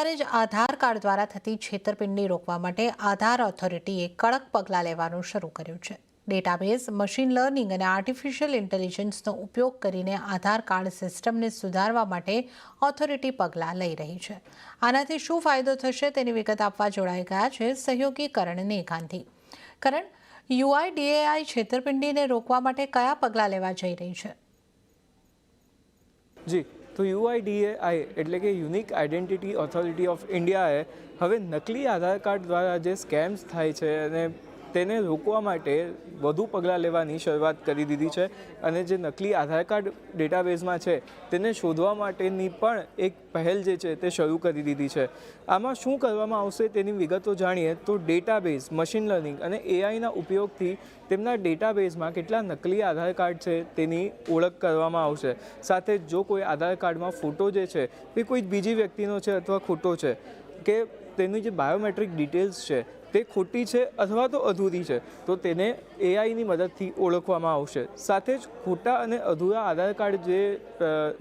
ત્યારે જ આધાર કાર્ડ દ્વારા થતી છેતરપિંડી રોકવા માટે આધાર ઓથોરિટીએ કડક પગલાં લેવાનું શરૂ કર્યું છે. ડેટાબેઝ, મશીન લર્નિંગ અને આર્ટિફિશિયલ ઇન્ટેલિજન્સનો ઉપયોગ કરીને આધાર કાર્ડ સિસ્ટમને સુધારવા માટે ઓથોરિટી પગલાં લઈ રહી છે. આનાથી શું ફાયદો થશે તેની વિગત આપવા જોડાઈ ગયા છે સહયોગી કરણ ગાંધી કરણ, યુઆઈડીએઆઈ છેતરપિંડીને રોકવા માટે કયા પગલાં લેવા જઈ રહી છે? જી. તો યુઆઈડીએઆઈ એટલે કે યુનિક આઇડેન્ટિટી ઓથોરિટી ઓફ ઇન્ડિયાએ હવે નકલી આધાર કાર્ડ દ્વારા જે સ્કેમ્સ થાય છે અને તેને રોકવા માટે વધુ પગલાં લેવાની શરૂઆત કરી દીધી છે અને જે નકલી આધાર કાર્ડ ડેટાબેઝમાં છે તેને શોધવા માટેની પણ એક પહેલ જે છે તે શરૂ કરી દીધી છે. આમાં શું કરવામાં આવશે તેની વિગતો જાણીએ તો ડેટાબેઝ, મશીન લર્નિંગ અને એઆઈના ઉપયોગથી તેમના ડેટાબેઝમાં કેટલા નકલી આધાર કાર્ડ છે તેની ઓળખ કરવામાં આવશે. સાથે જો કોઈ આધાર કાર્ડમાં ફોટો જે છે તે કોઈ બીજી વ્યક્તિનો છે અથવા ખોટો છે કે તેની જે બાયોમેટ્રિક ડિટેલ્સ છે તે ખોટી છે અથવા તો અધૂરી છે, તો તેને એઆઈની મદદથી ઓળખવામાં આવશે. સાથે જ ખોટા અને અધૂરા આધાર કાર્ડ જે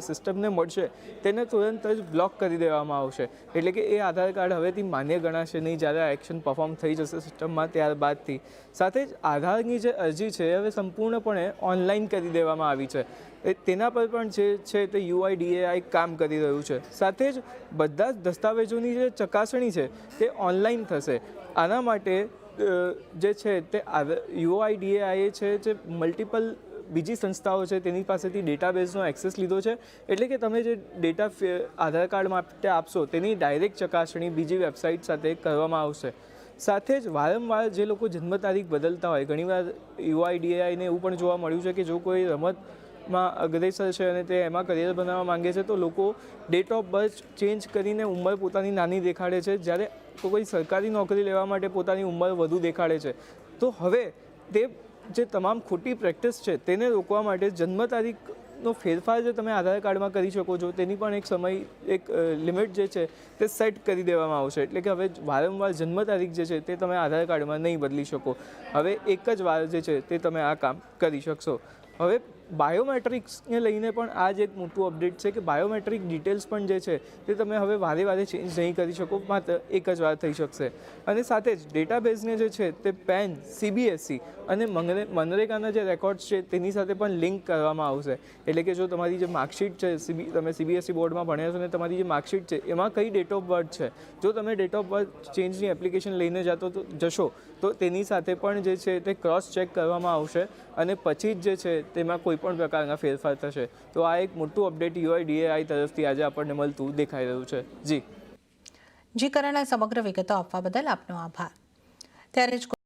સિસ્ટમને મળશે, તેને તુરંત જ બ્લોક કરી દેવામાં આવશે. એટલે કે એ આધાર કાર્ડ હવેથી માન્ય ગણાશે નહીં, જ્યારે એક્શન પરફોર્મ થઈ જશે સિસ્ટમમાં ત્યારબાદથી. સાથે જ આધારની જે અરજી છે હવે સંપૂર્ણપણે ઓનલાઈન કરી દેવામાં આવી છે. તેના પર પણ જે છે તે યુઆઈડીએઆઈ કામ કરી રહ્યું છે. સાથે જ બધા જ દસ્તાવેજોની જે ચકાસણી છે, તે ઓનલાઈન થશે. આના માટે જે છે તે યુઆઈડીએઆઈએ છે જે મલ્ટિપલ બીજી સંસ્થાઓ છે તેની પાસેથી ડેટાબેઝનો એક્સેસ લીધો છે. એટલે કે તમે જે ડેટા આધાર કાર્ડ માટે આપશો તેની ડાયરેક્ટ ચકાસણી બીજી વેબસાઇટ સાથે કરવામાં આવશે. સાથે જ વારંવાર જે લોકો જન્મ તારીખ બદલતા હોય, ઘણીવાર યુઆઈડીએઆઈને એવું પણ જોવા મળ્યું છે કે જો કોઈ રમતમાં અગ્રેસર છે અને તે એમાં કરિયર બનાવવા માંગે છે, તો લોકો ડેટ ઓફ બર્થ ચેન્જ કરીને ઉંમર પોતાની નાની દેખાડે છે. જ્યારે કોઈ સરકારી નોકરી લેવા માટે પોતાની ઉંમર વધુ દેખાડે છે. તો હવે તે જે તમામ ખોટી પ્રેક્ટિસ છે, તેને રોકવા માટે જન્મ તારીખનો ફેરફાર જે તમે આધાર કાર્ડમાં કરી શકો છો, તેની પણ એક સમય, એક લિમિટ જે છે, તે સેટ કરી દેવામાં આવશે. એટલે કે હવે વારંવાર જન્મ તારીખ જે છે, તે તમે આધાર કાર્ડમાં નહીં બદલી શકો. હવે એક જ વાર જે છે, તે તમે આ કામ કરી શકશો. હવે બાયોમેટ્રિક્સને લઈને પણ આ જ એક મોટું અપડેટ છે કે બાયોમેટ્રિક ડિટેલ્સ પણ જે છે તે તમે હવે વારે વારે ચેન્જ નહીં કરી શકો, માત્ર એક જ વાર થઈ શકશે. અને સાથે જ ડેટાબેઝને જે છે તે પેન સીબીએસસી અને મનરેગાના જે રેકોર્ડ્સ છે તેની સાથે પણ લિંક કરવામાં આવશે. એટલે કે જો તમારી જે માર્કશીટ છે, સીબી, તમે સીબીએસસી બોર્ડમાં ભણ્યા છો અને તમારી જે માર્કશીટ છે, એમાં કઈ ડેટ ઓફ બર્થ છે? જો તમે ડેટ ઓફ બર્થ ચેન્જની એપ્લિકેશન લઈને જતો તો, જશો, તો તેની સાથે પણ જે છે તે ક્રોસ ચેક કરવામાં આવશે. અને પછી જ જે છે તેમાં કોઈ પણ પ્રકારના ફેરફાર થશે. તો આ એક મોટું અપડેટ યુઆઈડીએઆઈ તરફથી આજે આપણને મળતું દેખાઈ રહ્યું છે. જી. જી, કરણ સમગ્ર વિગતો આપવા બદલ આપનો આભાર. ત્યારે જ